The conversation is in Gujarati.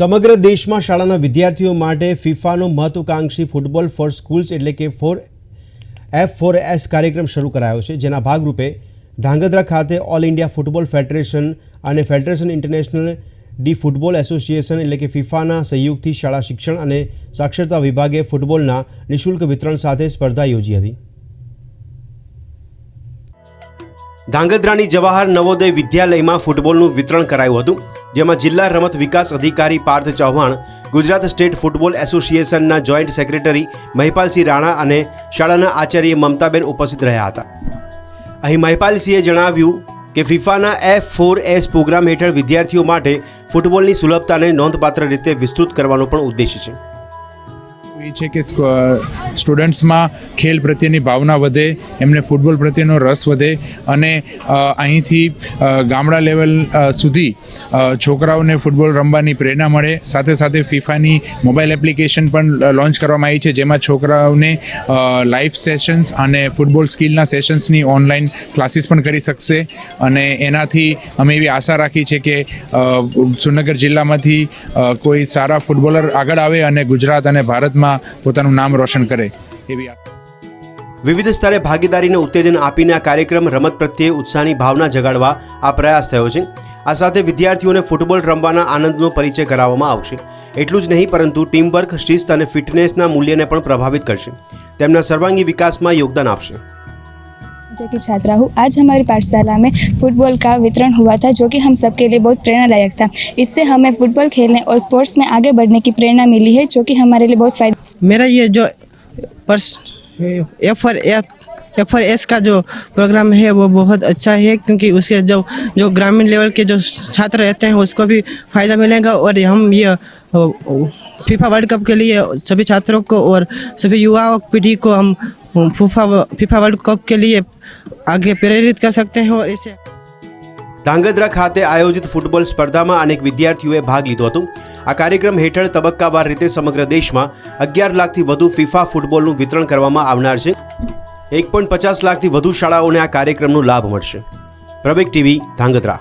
સમગ્ર દેશમાં શાળાના વિદ્યાર્થીઓ માટે ફિફાનો મહત્વકાંક્ષી ફૂટબોલ ફોર સ્કૂલ્સ એટલે કે ફોર એફ ફોર એસ કાર્યક્રમ શરૂ કરાયો છે, જેના ભાગરૂપે ધાંગધ્રા ખાતે ઓલ ઇન્ડિયા ફૂટબોલ ફેડરેશન અને federation international de football association એટલે કે ફિફાના સહયોગથી શાળા શિક્ષણ અને સાક્ષરતા વિભાગે ફૂટબોલના નિઃશુલ્ક વિતરણ સાથે સ્પર્ધા યોજી હતી. ધાંગધ્રાની જવાહર નવોદય વિદ્યાલયમાં ફૂટબોલનું વિતરણ કરાયું હતું. જેમાં જિલ્લા રમત વિકાસ અધિકારી પાર્થ ચૌહાણ, ગુજરાત સ્ટેટ ફૂટબોલ એસોસિએશનના જોઈન્ટ સેક્રેટરી મહિપાલસિંહ રાણા અને શાળાના આચાર્ય મમતાબેન ઉપસ્થિત રહ્યા હતા. અહીં મહિપાલસિંહે જણાવ્યું કે ફિફાના એફ ફોર એસ પ્રોગ્રામ હેઠળ વિદ્યાર્થીઓ માટે ફૂટબોલની સુલભતાને નોંધપાત્ર રીતે વિસ્તૃત કરવાનો પણ ઉદ્દેશ છે. એ છે કે સ્ટુડન્ટ્સમાં ખેલ પ્રત્યેની ભાવના વધે, એમને ફૂટબોલ પ્રત્યેનો રસ વધે અને અહીંથી ગામડા લેવલ સુધી છોકરાઓને ફૂટબોલ રમવાની પ્રેરણા મળે. સાથે સાથે ફિફાની મોબાઈલ એપ્લિકેશન પણ લોન્ચ કરવામાં આવી છે, જેમાં છોકરાઓને લાઈવ સેશન્સ અને ફૂટબોલ સ્કિલના સેશન્સની ઓનલાઈન ક્લાસીસ પણ કરી શકશે. અને એનાથી અમે એવી આશા રાખી છે કે સુરનગર જિલ્લામાંથી કોઈ સારા ફૂટબોલર આગળ આવે અને ગુજરાત અને ભારતમાં પોતાનું નામ રોશન કરે એવી આ વિવિધ સ્તરે ભાગીદારીને ઉત્તેજન આપીને આ કાર્યક્રમ રમત પ્રત્યે ઉત્સાહની ભાવના જગાડવા આ પ્રયાસ થયો છે આ સાથે વિદ્યાર્થીઓને ફૂટબોલ રમવાના આનંદનો પરિચય કરાવવામાં આવશે એટલું જ નહીં પરંતુ ટીમવર્ક શિસ્ત અને ફિટનેસના મૂલ્યને પણ પ્રભાવિત કરશે તેમના સર્વાંગી વિકાસમાં યોગદાન આપશે जो कि छात्रा हूँ आज हमारी पाठशाला में फुटबॉल का वितरण हुआ था जो कि हम सबके लिए बहुत प्रेरणादायक था इससे हमें फुटबॉल खेलने और स्पोर्ट्स में आगे बढ़ने की प्रेरणा मिली है जो कि हमारे लिए बहुत फायदा मेरा ये जो पर्स एफ और एफ एफ और एस का जो प्रोग्राम है वो बहुत अच्छा है क्योंकि उसके जो जो ग्रामीण लेवल के जो छात्र रहते हैं उसको भी फ़ायदा मिलेगा और हम ये फीफा वर्ल्ड कप के लिए सभी छात्रों को और सभी युवाओं पीढ़ी को हम फीफा फीफा वर्ल्ड कप के लिए आगे प्रेरित कर सकते हैं और इसे ધાંગધ્રા ખાતે આયોજિત ફૂટબોલ સ્પર્ધામાં અનેક વિદ્યાર્થીઓએ ભાગ લીધો હતો આ કાર્યક્રમ હેઠળ તબક્કાવાર રીતે સમગ્ર દેશમાં અગિયાર લાખથી વધુ ફિફા ફૂટબોલનું વિતરણ કરવામાં આવનાર છે. એક પોઈન્ટ પચાસ લાખથી વધુ શાળાઓને આ કાર્યક્રમનો લાભ મળશે. પ્રવેગ ટીવી ધાંગધ્રા.